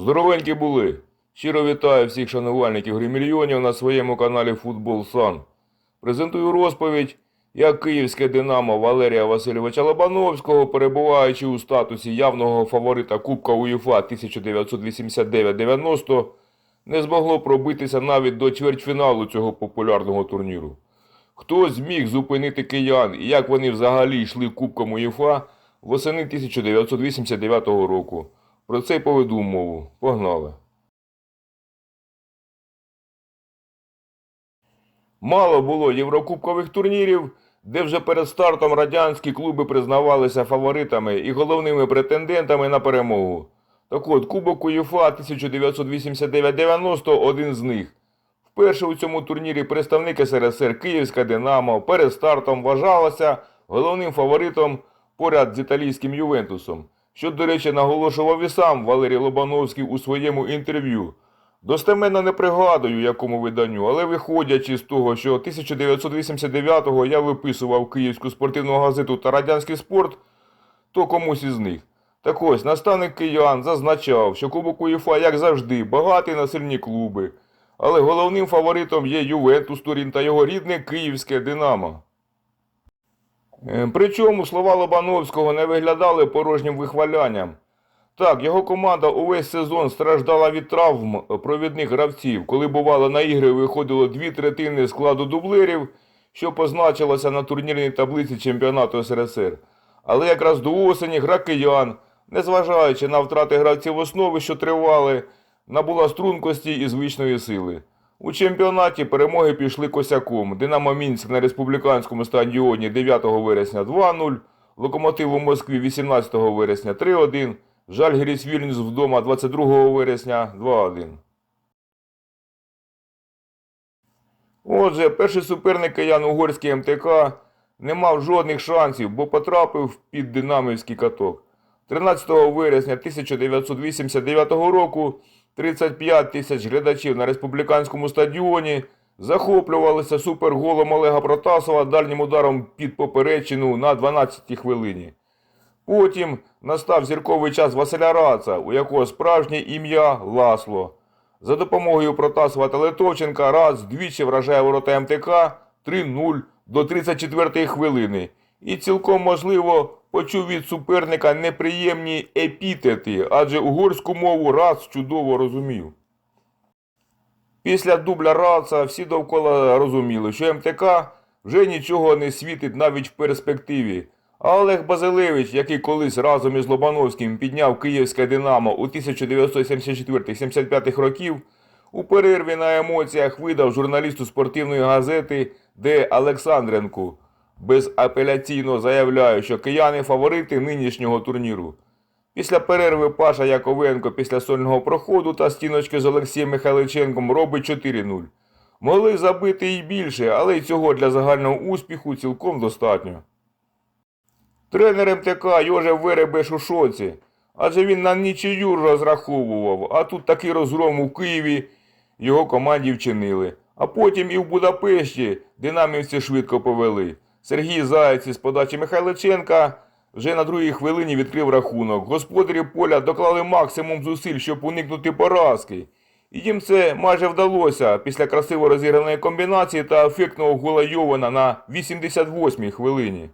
Здоровенькі були. Щиро вітаю всіх шанувальників гри мільйонів на своєму каналі Футбол Сан. Презентую розповідь, як київське Динамо Валерія Васильовича Лобановського, перебуваючи у статусі явного фаворита Кубка УЄФА 1989-90, не змогло пробитися навіть до чвертьфіналу цього популярного турніру. Хто зміг зупинити киян і як вони взагалі йшли Кубком УЄФА восени 1989 року? Про це й поведу мову. Погнали. Мало було єврокубкових турнірів, де вже перед стартом радянські клуби признавалися фаворитами і головними претендентами на перемогу. Так от, Кубок УЄФА 1989-90 один з них. Вперше у цьому турнірі представник СРСР Київська Динамо перед стартом вважалася головним фаворитом поряд з італійським Ювентусом, що, до речі, наголошував і сам Валерій Лобановський у своєму інтерв'ю. Достеменно не пригадую, якому виданню, але виходячи з того, що 1989-го я виписував Київську спортивну газету та радянський спорт, то комусь із них. Так ось, наставник киян зазначав, що Кубок УЄФА, як завжди, багатий на сильні клуби, але головним фаворитом є Ювентус Турін та його рідне київське Динамо. Е, Причому слова Лобановського не виглядали порожнім вихвалянням. Так, його команда увесь сезон страждала від травм провідних гравців, коли бувало на ігри виходило дві третини складу дублерів, що позначилося на турнірній таблиці чемпіонату СРСР. Але якраз до осені гра киян, незважаючи на втрати гравців основи, що тривали, набула стрункості і звичної сили. У чемпіонаті перемоги пішли косяком. Динамо Мінськ на республіканському стадіоні 9 вересня 2-0, Локомотив у Москві 18 вересня 3-1, Жальгіріс Вільнюс вдома 22 вересня 2-1. Отже, перший суперник киян угорський МТК не мав жодних шансів, бо потрапив під динамівський каток. 13 вересня 1989 року 35 тисяч глядачів на республіканському стадіоні захоплювалися суперголом Олега Протасова дальнім ударом під поперечину на 12-й хвилині. Потім настав зірковий час Василя Раца, у якого справжнє ім'я Ласло. За допомогою Протасова та Литовченка Рац двічі вражає ворота МТК 3-0 до 34-ї хвилини. І цілком можливо почув від суперника неприємні епітети, адже угорську мову Рац чудово розумів. Після дубля Раца всі довкола розуміли, що МТК вже нічого не світить навіть в перспективі. А Олег Базилевич, який колись разом із Лобановським підняв Київське Динамо у 1974-75 років, у перерві на емоціях видав журналісту спортивної газети Д. Олександренку, безапеляційно заявляє, що кияни фаворити нинішнього турніру. Після перерви Паша Яковенко після сольного проходу та стіночки з Олексієм Михайличенком робить 4-0. Могли забити і більше, але й цього для загального успіху цілком достатньо. Тренер МТК Йожев Веребеш у шоці, адже він на нічию розраховував, а тут такий розгром у Києві його команді вчинили. А потім і в Будапешті динамівці швидко повели. Сергій Заєць із подачі Михайличенка вже на другій хвилині відкрив рахунок. Господарі поля доклали максимум зусиль, щоб уникнути поразки. І їм це майже вдалося після красиво розіграної комбінації та ефектного гола Йована на 88-й хвилині.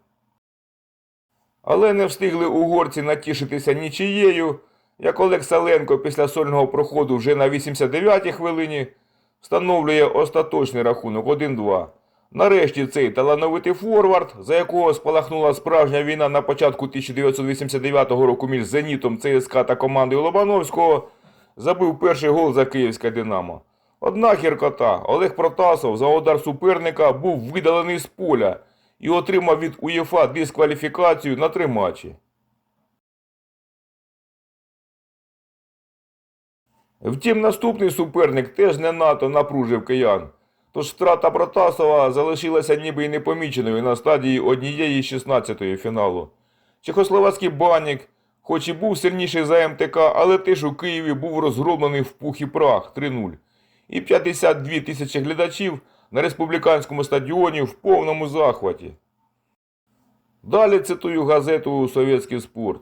Але не встигли угорці натішитися нічиєю, як Олег Саленко після сольного проходу вже на 89-й хвилині встановлює остаточний рахунок 1-2. Нарешті цей талановитий форвард, за якого спалахнула справжня війна на початку 1989 року між Зенітом ЦСКА та командою Лобановського, забив перший гол за київське Динамо. Однак гіркота Олег Протасов за удар суперника був видалений з поля і отримав від УЄФА дискваліфікацію на три матчі. Втім, наступний суперник теж не НАТО напружив киян. Тож втрата Протасова залишилася ніби й непоміченою на стадії однієї 16-ї фіналу. Чехословацький банік, хоч і був сильніший за МТК, але теж у Києві був розгромлений в пух і прах 3-0. І 52 тисячі глядачів на республіканському стадіоні в повному захваті. Далі цитую газету «Совєтський спорт».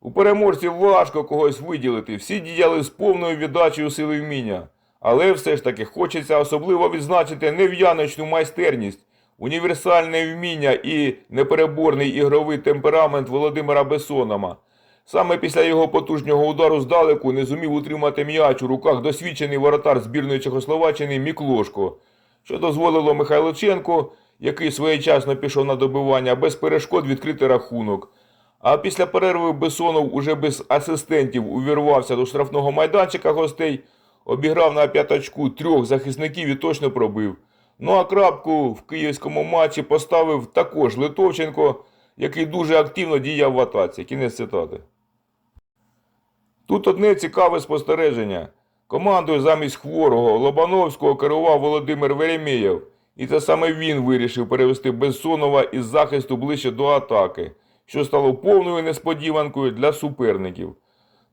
У переможців важко когось виділити, всі діяли з повною віддачею сили вміння. Але все ж таки хочеться особливо відзначити нев'яночну майстерність, універсальне вміння і непереборний ігровий темперамент Володимира Бесонома. Саме після його потужного удару здалеку не зумів утримати м'яч у руках досвідчений воротар збірної Чехословаччини Міклошко, що дозволило Михайличенку, який своєчасно пішов на добивання, без перешкод відкрити рахунок. А після перерви Бесонов уже без асистентів увірвався до штрафного майданчика гостей, обіграв на п'ятачку трьох захисників і точно пробив. Ну а крапку в київському матчі поставив також Литовченко, який дуже активно діяв в атаці. Кінець цитати. Тут одне цікаве спостереження. Командою замість хворого Лобановського керував Володимир Веремєєв, і це саме він вирішив перевести Бессонова із захисту ближче до атаки, що стало повною несподіванкою для суперників.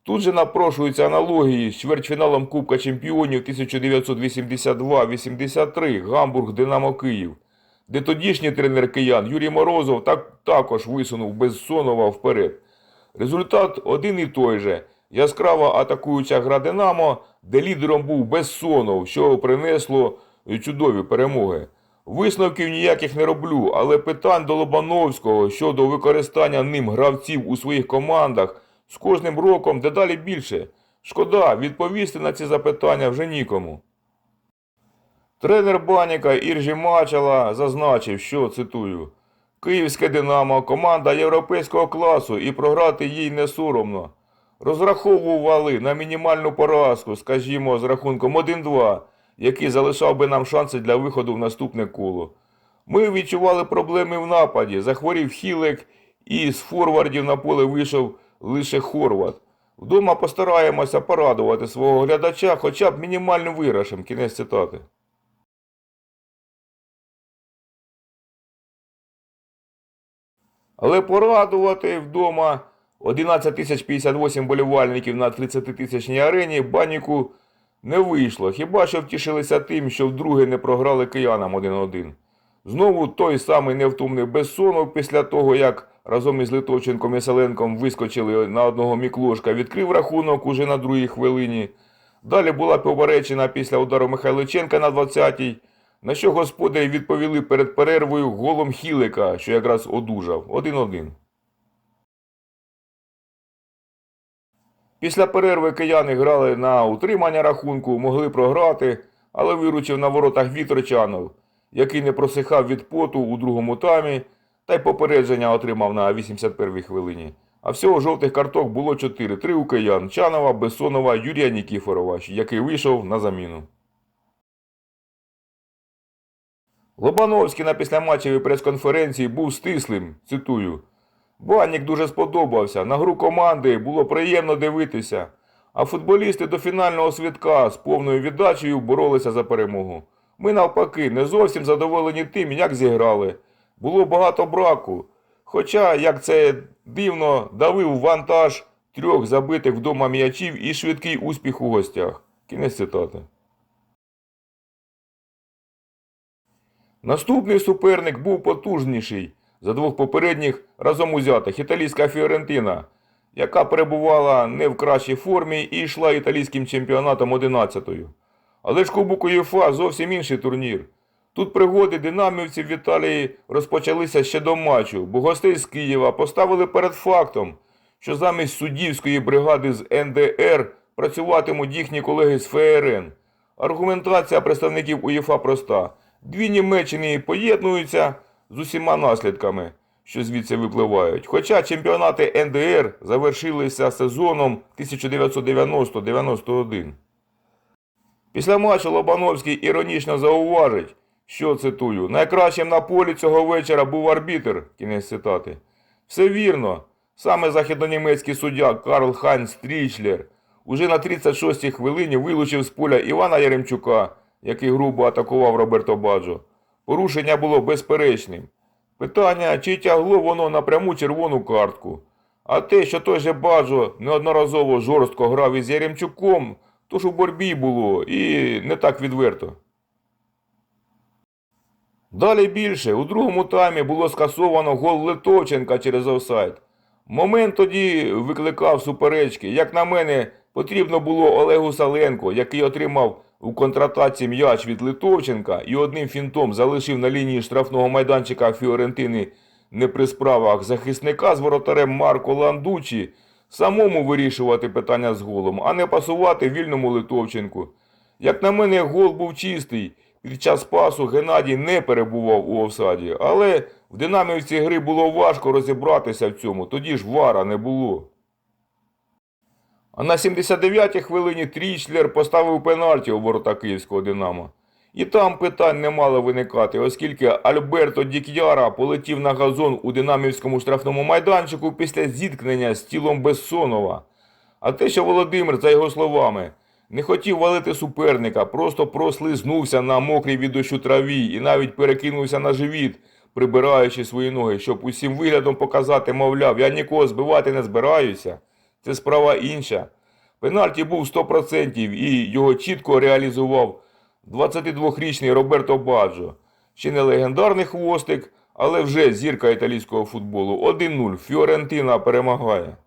Тут же напрошуються аналогії з чвертьфіналом Кубка Чемпіонів 1982-83 Гамбург Динамо Київ, де тодішній тренер киян Юрій Морозов так, також висунув Безсонова вперед. Результат один і той же. Яскрава атакуюча гра Динамо, де лідером був Безсонов, що принесло чудові перемоги. Висновків ніяких не роблю, але питань до Лобановського щодо використання ним гравців у своїх командах з кожним роком дедалі більше. Шкода, відповісти на ці запитання вже нікому. Тренер Баніка Іржі Мачала зазначив, що цитую: Київське Динамо команда європейського класу і програти їй не соромно. Розраховували на мінімальну поразку, скажімо, з рахунком 1-2, який залишав би нам шанси для виходу в наступне коло. Ми відчували проблеми в нападі, захворів Хілек і з форвардів на поле вийшов лише Хорват. Вдома постараємося порадувати свого глядача хоча б мінімальним виграшем. Кінець цитати. Але порадувати вдома 11 тисяч 58 болівальників на 30 тисячній арені баніку не вийшло. Хіба що втішилися тим, що вдруге не програли киянам 1-1. Знову той самий невтомний Бессонов після того, як разом із Литовченком і Селенком вискочили на одного Міклошка, відкрив рахунок уже на другій хвилині. Далі була поперечена після удару Михайличенка на 20-й, на що господарі відповіли перед перервою голом Хілика, що якраз одужав 1-1. Після перерви кияни грали на утримання рахунку, могли програти, але виручив на воротах Вітрочанов, який не просихав від поту у другому таймі, та й попередження отримав на 81-й хвилині. А всього жовтих карток було 4. Три у киян Чанова, Бессонова, Юрія Нікіфорова, який вийшов на заміну. Лобановський на післяматчевій прес-конференції був стислим, цитую. Банік дуже сподобався. На гру команди було приємно дивитися. А футболісти до фінального світка з повною віддачею боролися за перемогу. Ми навпаки не зовсім задоволені тим, як зіграли. Було багато браку. Хоча, як це дивно, давив вантаж трьох забитих вдома м'ячів і швидкий успіх у гостях. Кінець цитати. Наступний суперник був потужніший за двох попередніх разом узятих італійська Фіорентина, яка перебувала не в кращій формі і йшла італійським чемпіонатом 11-ю. Але ж Кубок УЄФА зовсім інший турнір. Тут пригоди динамівців в Італії розпочалися ще до матчу, бо гостей з Києва поставили перед фактом, що замість суддівської бригади з НДР працюватимуть їхні колеги з ФРН. Аргументація представників УЄФА проста. Дві Німеччини поєднуються з усіма наслідками, що звідси випливають. Хоча чемпіонати НДР завершилися сезоном 1990-91. Після матчу Лобановський іронічно зауважить, що цитую, найкращим на полі цього вечора був арбітр, кінець цитати. Все вірно. Саме західнонімецький суддя Карл Хайнц Стрічлер уже на 36-й хвилині вилучив з поля Івана Яремчука, який грубо атакував Роберто Баджо. Порушення було безперечним. Питання, чи тягло воно на пряму червону картку. А те, що той же Баджо неодноразово жорстко грав із Яремчуком, то ж у борбі було і не так відверто. Далі більше. У другому таймі було скасовано гол Литовченка через офсайд. Момент тоді викликав суперечки. Як на мене, потрібно було Олегу Саленко, який отримав у контратаці м'яч від Литовченка і одним фінтом залишив на лінії штрафного майданчика Фіорентини не при справах захисника з воротарем Марко Ландучі, самому вирішувати питання з голом, а не пасувати вільному Литовченку. Як на мене, гол був чистий. Під час пасу Геннадій не перебував у офсаді, але в динамівці гри було важко розібратися в цьому, тоді ж вара не було. А на 79-й хвилині Трічлер поставив пенальті у ворота київського Динамо. І там питань не мало виникати, оскільки Альберто Дік'яра полетів на газон у динамівському штрафному майданчику після зіткнення з тілом Бессонова. А те, що Володимир, за його словами, не хотів валити суперника, просто прослизнувся на мокрій від дощу траві і навіть перекинувся на живіт, прибираючи свої ноги, щоб усім виглядом показати, мовляв, я нікого збивати не збираюся. Це справа інша. Пенальті був 100% і його чітко реалізував 22-річний Роберто Баджо. Ще не легендарний хвостик, але вже зірка італійського футболу. 1-0. Фіорентина перемагає.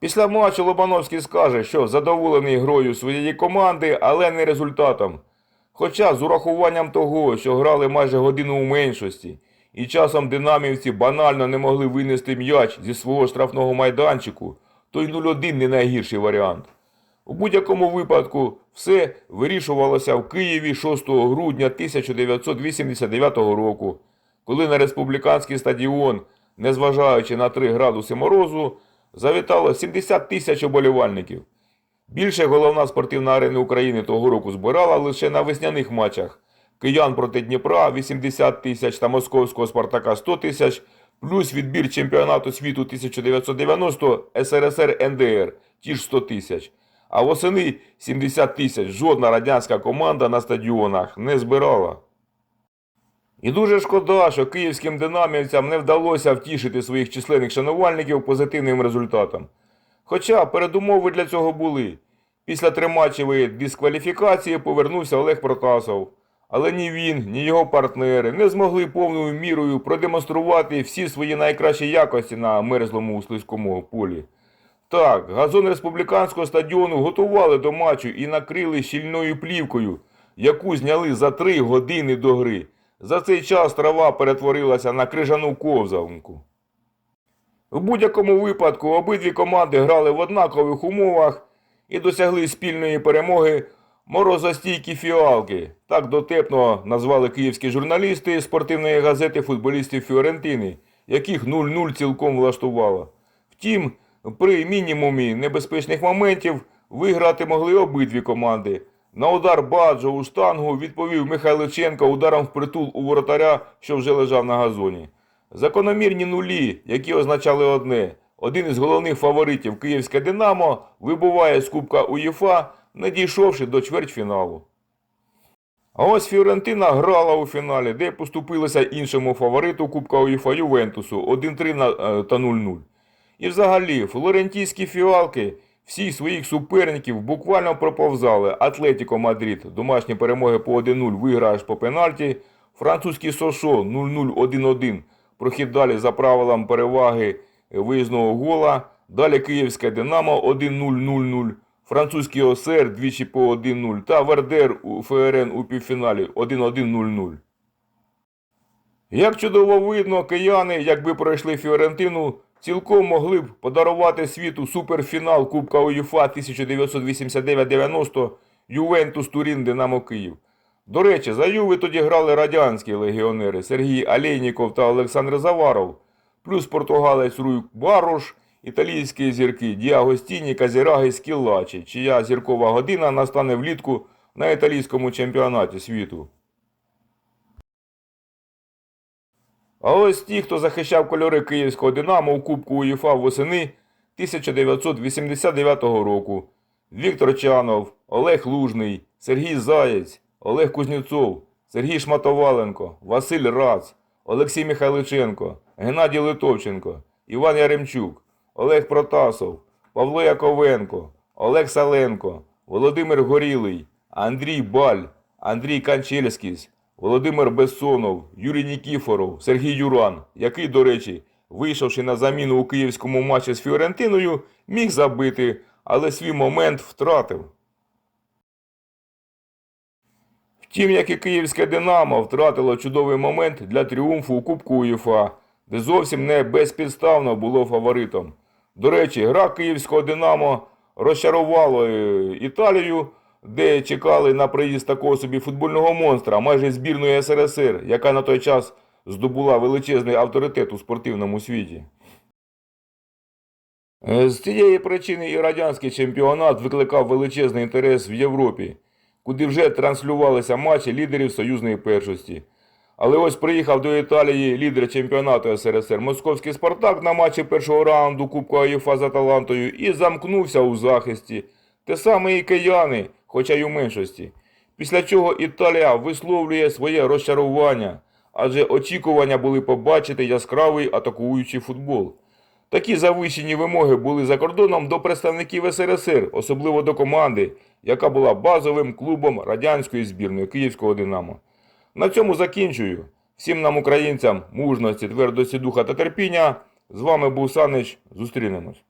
Після матчу Лобановський скаже, що задоволений грою своєї команди, але не результатом. Хоча з урахуванням того, що грали майже годину у меншості, і часом динамівці банально не могли винести м'яч зі свого штрафного майданчику, то й 0-1 не найгірший варіант. У будь-якому випадку все вирішувалося в Києві 6 грудня 1989 року, коли на республіканський стадіон, незважаючи на 3 градуси морозу, завітало 70 тисяч оболівальників. Більше головна спортивна арена України того року збирала лише на весняних матчах. Киян проти Дніпра 80 тисяч та московського Спартака 100 тисяч, плюс відбір чемпіонату світу 1990 СРСР НДР ті ж 100 тисяч. А восени 70 тисяч жодна радянська команда на стадіонах не збирала. І дуже шкода, що київським динамівцям не вдалося втішити своїх численних шанувальників позитивним результатом. Хоча передумови для цього були. Після триматчевої дискваліфікації повернувся Олег Протасов. Але ні він, ні його партнери не змогли повною мірою продемонструвати всі свої найкращі якості на мерзлому слизькому полі. Так, газон республіканського стадіону готували до матчу і накрили щільною плівкою, яку зняли за три години до гри. За цей час трава перетворилася на крижану ковзанку. У будь-якому випадку обидві команди грали в однакових умовах і досягли спільної перемоги морозостійкі фіалки. Так дотепно назвали київські журналісти спортивної газети футболістів Фіорентини, яких 0-0 цілком влаштувало. Втім, при мінімумі небезпечних моментів виграти могли обидві команди. На удар Баджо у штангу відповів Михайличенко ударом впритул у воротаря, що вже лежав на газоні. Закономірні нулі, які означали одне. Один із головних фаворитів Київське Динамо вибуває з Кубка УЄФА, не дійшовши до чвертьфіналу. А ось Фіорентина грала у фіналі, де поступилася іншому фавориту Кубка УЄФА Ювентусу 1-3 е, та 0-0. І взагалі, флорентійські фіалки всіх своїх суперників буквально проповзали. Атлетіко Мадрид, домашні перемоги по 1-0 виграєш по пенальті. Французький Сошо 0-0-1-1, прохід далі за правилам переваги виїзного гола. Далі Київське Динамо 1-0-0-0. Французький ОСР двічі по 1-0 та Вердер у ФРН у півфіналі 1-1-0-0. Як чудово видно, кияни, якби пройшли Фіорентину, цілком могли б подарувати світу суперфінал Кубка УЄФА 1989-90 Ювентус Турін Динамо Київ. До речі, за Юви тоді грали радянські легіонери Сергій Алєйніков та Олександр Заваров, плюс португалець Руй Барош, італійські зірки Діаго Стіні, Казіраги Скіллачі, чия зіркова година настане влітку на італійському чемпіонаті світу. А ось ті, хто захищав кольори київського Динамо у Кубку УЄФА восени 1989 року. Віктор Чанов, Олег Лужний, Сергій Заєць, Олег Кузнєцов, Сергій Шматоваленко, Василь Рац, Олексій Михайличенко, Геннадій Литовченко, Іван Яремчук, Олег Протасов, Павло Яковенко, Олег Саленко, Володимир Горілий, Андрій Баль, Андрій Канчельський, Володимир Бессонов, Юрій Нікіфоров, Сергій Юран, який, до речі, вийшовши на заміну у київському матчі з Фіорентиною, міг забити, але свій момент втратив. Втім, як і київське Динамо втратило чудовий момент для тріумфу у Кубку УЄФА, де зовсім не безпідставно було фаворитом. До речі, гра київського Динамо розчарувала е, Італію, де чекали на приїзд такого собі футбольного монстра, майже збірної СРСР, яка на той час здобула величезний авторитет у спортивному світі. Е, З цієї причини і радянський чемпіонат викликав величезний інтерес в Європі, куди вже транслювалися матчі лідерів союзної першості. Але ось приїхав до Італії лідер чемпіонату СРСР Московський Спартак на матчі першого раунду Кубка УЄФА з Аталантою і замкнувся у захисті. Те саме і кияни, хоча й у меншості. Після чого Італія висловлює своє розчарування, адже очікування були побачити яскравий атакуючий футбол. Такі завищені вимоги були за кордоном до представників СРСР, особливо до команди, яка була базовим клубом радянської збірної Київського Динамо. На цьому закінчую. Всім нам, українцям, мужності, твердості духа та терпіння. З вами був Санич. Зустрінемось.